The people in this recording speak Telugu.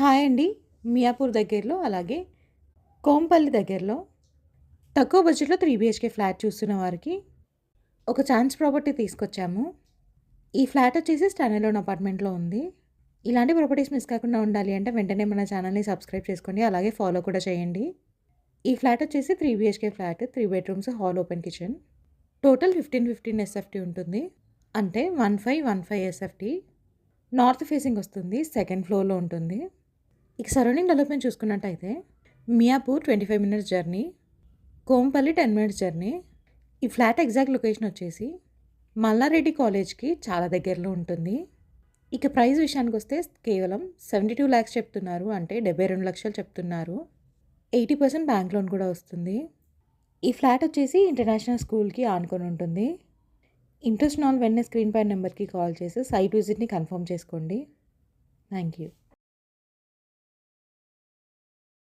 హాయ్ అండి. మియాపూర్ దగ్గరలో అలాగే కోంపల్లి దగ్గరలో తక్కువ బడ్జెట్లో త్రీ బిహెచ్కే ఫ్లాట్ చూస్తున్న వారికి ఒక ఛాన్స్ ప్రాపర్టీ తీసుకొచ్చాము. ఈ ఫ్లాట్ వచ్చేసి స్టాండర్లోన్ అపార్ట్మెంట్లో ఉంది. ఇలాంటి ప్రాపర్టీస్ మిస్ కాకుండా ఉండాలి అంటే వెంటనే మన ఛానల్ని సబ్స్క్రైబ్ చేసుకోండి అలాగే ఫాలో కూడా చేయండి. ఈ ఫ్లాట్ వచ్చేసి three BHK flat three bedrooms hall open kitchen. Total fifteen fifteen SFT ఉంటుంది. అంటే one five one five SFT. North facing వస్తుంది సెకండ్ ఫ్లోర్లో ఉంటుంది. ఇక సరౌండింగ్ డెవలప్మెంట్ చూసుకున్నట్టయితే Miyapur twenty five minutes journey Kompally ten minutes journey ఈ ఫ్లాట్ ఎగ్జాక్ట్ లొకేషన్ వచ్చేసి మల్లారెడ్డి కాలేజ్కి చాలా దగ్గరలో ఉంటుంది. ఇక ప్రైస్ విషయానికి వస్తే కేవలం సెవెంటీ టూ ల్యాక్స్ చెప్తున్నారు అంటే డెబ్బై రెండు లక్షలు చెప్తున్నారు. ఎయిటీ పర్సెంట్ బ్యాంక్ లోన్ కూడా వస్తుంది. ఈ ఫ్లాట్ వచ్చేసి ఇంటర్నేషనల్ స్కూల్కి ఆనుకొని ఉంటుంది. ఇంట్రెస్ట్ నాల్ వెంటనే స్క్రీన్ పై నెంబర్కి కాల్ చేసి సైట్ విజిట్ని కన్ఫర్మ్ చేసుకోండి. Thank you